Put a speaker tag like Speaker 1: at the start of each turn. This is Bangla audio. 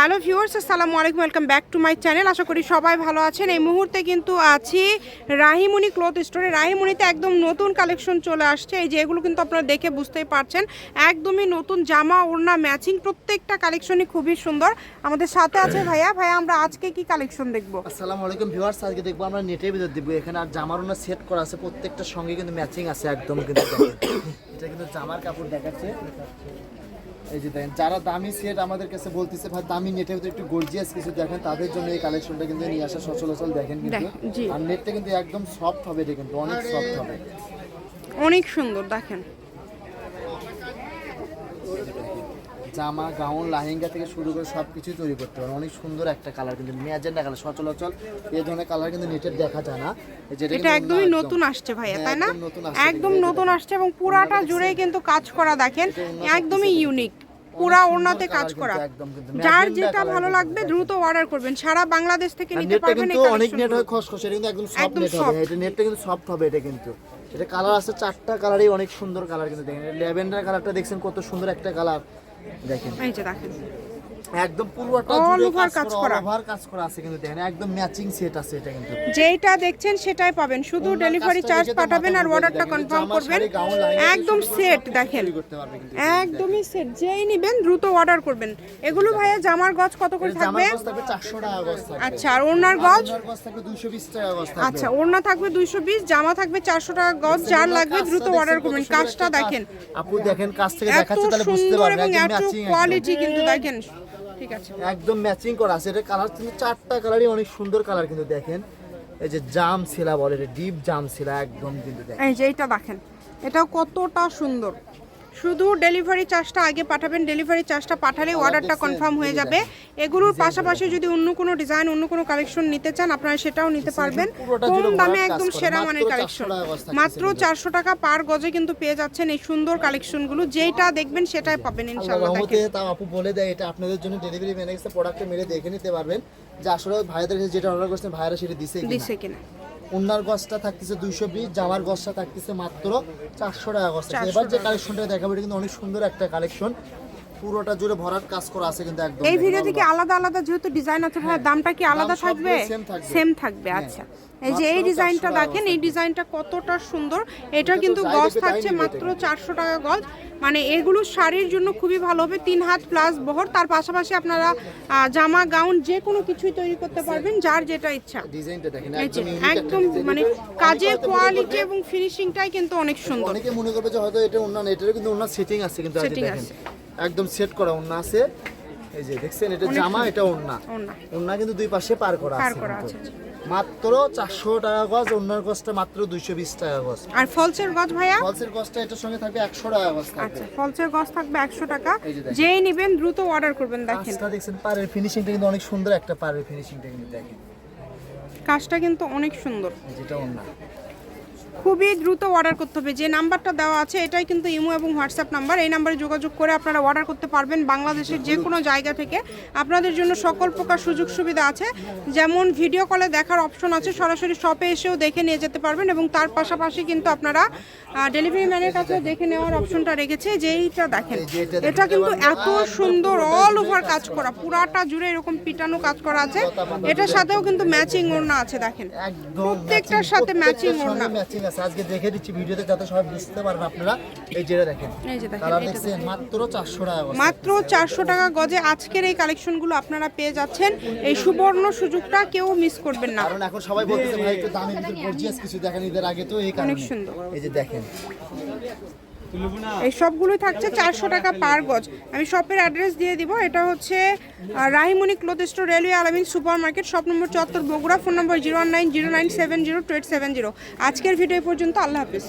Speaker 1: হ্যালো ভিউয়ার্স, আসসালামু আলাইকুম, welcome back to my channel. আশা করি সবাই ভালো আছেন। এই মুহূর্তে কিন্তু আছি রাহিমণি ক্লথ স্টোরে। রাহিমণিতে একদম নতুন কালেকশন চলে আসছে। এই যে এগুলো কিন্তু আপনারা দেখে বুঝতেই পারছেন। একদমই নতুন জামা, ওড়না ম্যাচিং প্রত্যেকটা কালেকশনই খুবই সুন্দর। আমাদের সাথে আছে ভাইয়া। ভাইয়া, আমরা আজকে কি কালেকশন দেখব?
Speaker 2: আসসালামু আলাইকুম ভিউয়ার্স। আজকে দেখব আমরা নেটের ভিতর দিব এখানে আর জামার ওড়না সেট করা আছে। প্রত্যেকটা সঙ্গে কিন্তু ম্যাচিং আছে একদম কিন্তু। এটা কিন্তু জামার কাপড় দেখাচ্ছে। এই যে দেখেন যারা দামি সেট আমাদের কাছে বলতেছে ভাই দামি নেটের ভিতরে একটু গর্জিয়াস কিছু দেখেন তাদের জন্য এই কালেকশনটা কিন্তু নিয়ে আসা সচলাচল দেখেন কিন্তু। আর নেটটা কিন্তু একদম সফট হবে এটা কিন্তু অনেক সফট হবে।
Speaker 1: অনেক সুন্দর দেখেন।
Speaker 2: জামা গাউন লাহেঙ্গা থেকে শুরু করে সব কিছুই তৈরি করতে পারেন। অনেক সুন্দর একটা কালার কিন্তু ম্যাজেন্ডা কালার সচলাচল। এই ধরনের কালার কিন্তু নেটের দেখা যায় না।
Speaker 1: এটা একদমই
Speaker 2: একদম-
Speaker 1: নতুন আসছে ভাইয়া
Speaker 2: হ্যাঁ,
Speaker 1: তাই না?
Speaker 2: একদম নতুন আসছে
Speaker 1: এবং পুরাটা জুড়েই কিন্তু কাজ করা দেখেন একদমই ইউনিক পুরা
Speaker 2: ওনাতে
Speaker 1: ওড়নাতে কাজ করা। যার যেটা ভালো লাগবে দ্রুত অর্ডার করবেন। সারা বাংলাদেশ থেকে নিতে পারবেন
Speaker 2: এটা অনেক নেট। হয় খসখসে কিন্তু একদম সফট নেট। হবে এটা নেটটা কিন্তু সফট হবে এটা কিন্তু। এটা কালার আছে চারটা কালারই অনেক সুন্দর কালার কিন্তু দেখেন। ল্যাভেন্ডার কালারটা দেখছেন কত সুন্দর একটা কালার দেখেন।
Speaker 1: এই যে দেখেন।
Speaker 2: একদম পুরোটা কাজ করা। ওভার কাজ করা আছে কিন্তু দেখেন একদম ম্যাচিং সেট আছে এটা কিন্তু।
Speaker 1: যেইটা দেখছেন সেটাই পাবেন। শুধু ডেলিভারি চার্জ পাঠাবেন আর অর্ডারটা কনফার্ম করবেন। একদম সেট দেখেন। একদমই সেট যেই নিবেন দ্রুত অর্ডার করবেন। এগুলো ভাইয়া জামার গজ কত করে থাকবে?
Speaker 2: জামার গজ থাকবে 400 টাকা গজ থাকবে।
Speaker 1: আচ্ছা আর
Speaker 2: ওনার গজ? থাকবে 220 টাকা গজ থাকবে।
Speaker 1: আচ্ছা ওড়না থাকবে দুইশো বিশ জামা থাকবে চারশো টাকা গজ যার লাগবে দ্রুত অর্ডার করবেন। কাজটা দেখেন।
Speaker 2: আপু দেখেন কাজ থেকে দেখাচ্ছে তাহলে বুঝতে পারবেন
Speaker 1: এবং এত কোয়ালিটি কিন্তু দেখেন। ঠিক আছে।
Speaker 2: একদম ম্যাচিং করা আছে। এটা কালার কিন্তু চারটা কালারই অনেক সুন্দর কালার কিন্তু দেখেন। এই যে জাম শিলা বলে এটা ডিপ জাম শিলা একদম কিন্তু দেখেন।
Speaker 1: এই যে এটা দেখেন এটাও কতটা সুন্দর। শুধু ডেলিভারি চার্জটা আগে পাঠাবেন ডেলিভারি চার্জটা পাঠালে অর্ডারটা কনফার্ম হয়ে যাবে। এগুলোর পাশাপাশি যদি অন্য কোনো ডিজাইন অন্য কোনো কালেকশন নিতে চান আপনারা সেটাও নিতে পারবেন। কম দামে একদম সেরা মানের কালেকশন মাত্র চারশো টাকা পার গজে কিন্তু পেয়ে যাচ্ছেন এই সুন্দর কালেকশনগুলো যেটা দেখবেন সেটাই পাবেন
Speaker 2: আল্লাহ
Speaker 1: ইনশাআল্লাহ
Speaker 2: তাও আপু বলে দেয় এটা আপনাদের জন্য ডেলিভারি ম্যান এসে প্রোডাক্টটা মেরে দেখে নিতে পারবেন। যে আসলে ভাইয়াদের যেটা অর্ডার করছেন ভাইয়ারা সেটা দিছে কিনা। ওনার গছটা থাকতেছে দুইশো বিশ জামার গছটা থাকতেছে মাত্র চারশো টাকা
Speaker 1: গছটা।
Speaker 2: এবার যে কালেকশনটা দেখাবো এটা কিন্তু অনেক সুন্দর একটা কালেকশন পুরোটা জুড়ে ভরাট কাজ করা আছে কিন্তু একদম
Speaker 1: এই
Speaker 2: দেখেন,
Speaker 1: ভিডিও থেকে আলাদা আলাদা যেহেতু ডিজাইন আছে ভাই দামটা কি আলাদা
Speaker 2: হ্যাঁ।
Speaker 1: থাকবে। সেম থাকবে আচ্ছা এই যে এই ডিজাইনটা দেখেন এই ডিজাইনটা কতটা সুন্দর এটা কিন্তু গজ থাকছে মাত্র। চারশো টাকা গজ মানে এগুলো শাড়ির জন্য খুবই ভালো হবে তিন হাত প্লাস বহর তার পাশাপাশি আপনারা জামা গাউন যে কোনো কিছুই তৈরি করতে পারবেন যার যেটা ইচ্ছা
Speaker 2: একদম।
Speaker 1: মানে কাজের কোয়ালিটি এবং ফিনিশিংটাই কিন্তু অনেক সুন্দর
Speaker 2: অনেকে মনে করবে যে হয়তো এটা অন্য এটারও কিন্তু অন্য সেটিং আছে কিন্তু দেখেন
Speaker 1: আছে।
Speaker 2: একদম সেট করা অন্য আছে। এই যে দেখছেন এটা জামা এটা ওন্না। ওন্না কিন্তু দুই পাশে পার করা আছে মাত্র চারশো টাকা গজ অন্যার গজটা মাত্র দুইশো বিশ টাকা গজ।
Speaker 1: আর ফলসের গজ ভাইয়া?
Speaker 2: ফলসের গজটা এটার সঙ্গে থাকবে একশো টাকা গজ থাকবে।
Speaker 1: আচ্ছা ফলসের গজ থাকবে একশো টাকা। যেই নিবেন দ্রুত অর্ডার করবেন দেখেন।
Speaker 2: কাজটা দেখছেন পাড়ের ফিনিশিংটা কিন্তু অনেক সুন্দর একটা পাড়ের ফিনিশিংটা কিন্তু দেখেন।
Speaker 1: কাজটা কিন্তু অনেক সুন্দর।
Speaker 2: যেটা অন্য
Speaker 1: খুবই দ্রুত অর্ডার করতে হবে। যে নাম্বারটা দেওয়া আছে এটাই কিন্তু ইমো এবং হোয়াটসঅ্যাপ নাম্বার এই নাম্বারে যোগাযোগ করে আপনারা অর্ডার করতে পারবেন বাংলাদেশের যে কোনো জায়গা থেকে। আপনাদের জন্য সকল প্রকার সুযোগ সুবিধা আছে। যেমন ভিডিও কলে দেখার অপশন আছে সরাসরি শপে এসেও দেখে নিয়ে যেতে পারবেন এবং তার পাশাপাশি কিন্তু আপনারা ডেলিভারি ম্যানের কাছে দেখে নেওয়ার অপশনটা রেখেছে। যেইটা দেখেন
Speaker 2: এটা
Speaker 1: কিন্তু এত সুন্দর অল ওভার কাজ করা পুরাটা জুড়ে এরকম পিটানো কাজ করা আছে। এটার সাথেও কিন্তু ম্যাচিং ওড়না আছে দেখেন। প্রত্যেকটার সাথে
Speaker 2: ম্যাচিং
Speaker 1: ওড়না।
Speaker 2: আছে আজকে দেখে দিচ্ছি ভিডিওতে যাতে সবাই বুঝতে পারেন আপনারা। এই যেটা দেখেন কালার দেখছেন? মাত্র চারশো টাকা
Speaker 1: মাত্র চারশো টাকা গজে আজকের এই কালেকশনগুলো আপনারা পেয়ে যাচ্ছেন। এই সুবর্ণ সুযোগটা কেউ মিস করবেন না।
Speaker 2: কারণ এখন সবাই বলতেছে ভাই একটু দামের ভিতর গর্জিয়াস কিছু দেখেন ঈদের আগে। তো এই
Speaker 1: সুন্দর।
Speaker 2: এই যে দেখেন।
Speaker 1: এই সবগুলোই থাকছে চারশো টাকা পার গজ। আমি শপের অ্যাড্রেস দিয়ে দিব। এটা হচ্ছে Rahimoni cloth store railway Alamin super market shop number চত্বর Bogura phone number zero one nine zero nine seven zero two eight seven zero আজকের ভিডিও পর্যন্ত, আল্লাহ হাফিজ।